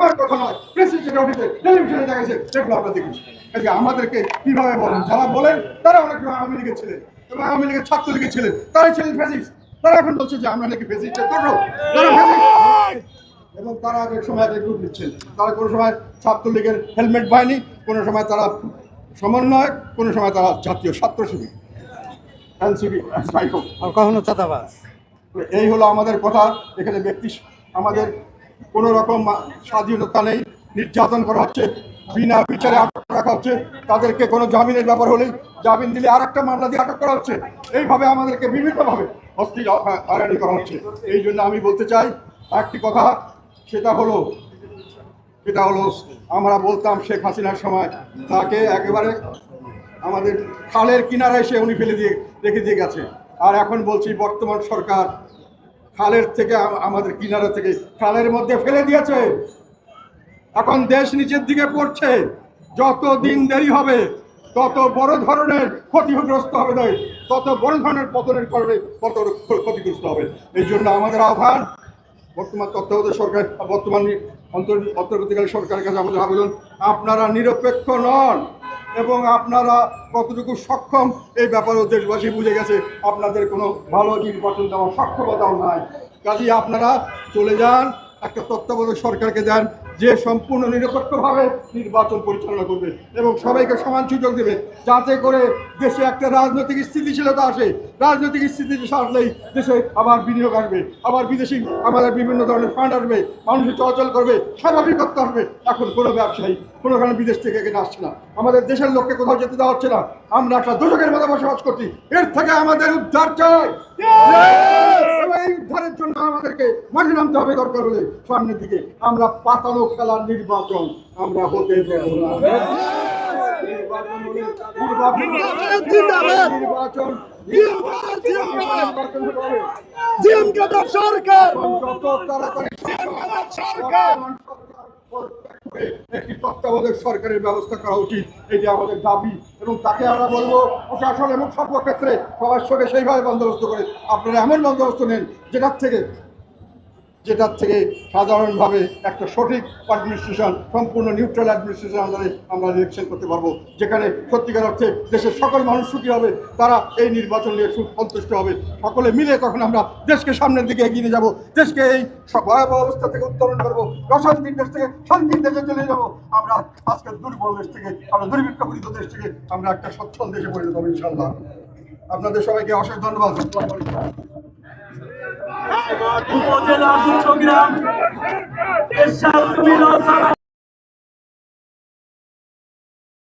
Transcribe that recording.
আমার কথা নয়। প্রেসিডেন্ট অফিসে টেলিভিশনে দেখাচ্ছে সেগুলো আমরা দেখেছি এই আমাদেরকে কীভাবে বলেন যারা বলেন তারা অনেক সময় আওয়ামী লীগের ছিলেন এবং আওয়ামী লীগের ছাত্রলীগের ছিলেন তারাই ছিলেন তারা এখন বলছে যে আমরা নাকি ফেসিস্টের দোষক তারা এবং তারা এক সময় এক রূপ নিচ্ছেন। তারা কোনো সময় ছাত্রলীগের হেলমেট বাহিনী কোনো সময় তারা সমন্বয়ক কোনো সময় তারা জাতীয় ছাত্র শিবির এনসিপি কখনো এই হলো আমাদের কথা। এখানে ব্যক্তি আমাদের কোনো রকম স্বাধীনতা নেই, নির্যাতন করা হচ্ছে, বিনা বিচারে আটক রাখা হচ্ছে, তাদেরকে কোনো জামিনের ব্যাপার হলেই জামিন দিলে আর একটা মামলা দিয়ে আটক করা হচ্ছে। এইভাবে আমাদেরকে বিভিন্নভাবে অস্থির হয়রানি করা হচ্ছে। এই জন্য আমি বলতে চাই, একটি কথা, সেটা হলো সেটা হলো, আমরা বলতাম শেখ হাসিনার সময়, তাকে একেবারে আমাদের খালের কিনারায় সে উনি ফেলে দিয়ে, রেখে দিয়ে গেছে। আর এখন বলছি বর্তমান সরকার খালের থেকে আমাদের কিনারা থেকে খালের মধ্যে ফেলে দিয়েছে। এখন দেশ নিচের দিকে পড়ছে। যত দিন দেরি হবে, তত বড় ধরনের ক্ষতিগ্রস্ত হবে দেশ তত বড় ধরনের পতনের কারণে কত ক্ষতিগ্রস্ত হবে। এই জন্য আমাদের আহ্বান, বর্তমান তত্ত্বাবধায়ক সরকার, বর্তমান অন্তর- অন্তর্বর্তীকালীন সরকারের কাছে আমাদের আবেদন, আপনারা নিরপেক্ষ নন। এবং আপনারা কতটুকু সক্ষম, এই ব্যাপারেও দেশবাসী বুঝে গেছে, আপনাদের কোনো ভালো নির্বাচন দেওয়ার সক্ষমতাও নাই। কাজেই আপনারা চলে যান, একটা তত্ত্বাবধায়ক সরকারকে দেন যে সম্পূর্ণ নিরপেক্ষভাবে নির্বাচন পরিচালনা করবে এবং সবাইকে সমান সুযোগ দেবে, যাতে করে দেশে একটা রাজনৈতিক স্থিতিশীলতা আসে। রাজনৈতিক স্থিতিশীলতা আসলেই দেশে আবার বিনিয়োগ আসবে, আবার বিদেশি আমাদের বিভিন্ন ধরনের ফান্ড আসবে মানুষ চলাচল করবে, স্বাভাবিকত্ব আসবে। এখন কোনো ব্যবসায়ী, কোনো কারণে বিদেশ থেকে এখানে আসছে না। আমাদের দেশের লোককে কোথাও যেতে দেওয়া হচ্ছে না। আমরা একটা দোষকের মধ্যে বসবাস করছি। এর থেকে আমাদের উদ্ধার চাই। জন্য আমাদেরকে মাঠে নামতে হবে দরকার হলে সামনের দিকে। আমরা পাতানো খেলার নির্বাচন আমরা হতে দেব না। নির্বাচন। সরকার। যত একটি তত্ত্বাবধায়ক সরকারের ব্যবস্থা করা উচিত, এটি আমাদের দাবি। এবং তাকে আমরা বলব, প্রশাসন এবং সর্বক্ষেত্রে সবার সঙ্গে সেইভাবে বন্দোবস্ত করে। আপনারা এমন বন্দোবস্ত নেন যেটার থেকে যেটার থেকে সাধারণভাবে একটা সঠিক অ্যাডমিনিস্ট্রেশন সম্পূর্ণ নিউট্রাল অ্যাডমিনিস্ট্রেশন আমরা আমরা ইলেকশন করতে পারব। যেখানে সত্যিকার অর্থে দেশের সকল মানুষ সুখী হবে, তারা এই নির্বাচন নিয়ে সন্তুষ্ট হবে। সকলে মিলে তখন আমরা দেশকে সামনের দিকে এগিয়ে নিয়ে যাব, দেশকে এই ভয়াবহ অবস্থা থেকে উত্তরণ করব অশান্তির দেশ থেকে, শান্তির দেশে চলে যাব। আমরা আজকের দুর্বল দেশ থেকে, আমরা দুর্ভিক্ষ পীড়িত দেশ থেকে, আমরা একটা সচ্ছল দেশে পরিণত হব ইনশাল্লাহ আপনাদের সবাইকে অশেষ ধন্যবাদ। উপজেলা এরশাদ মিলন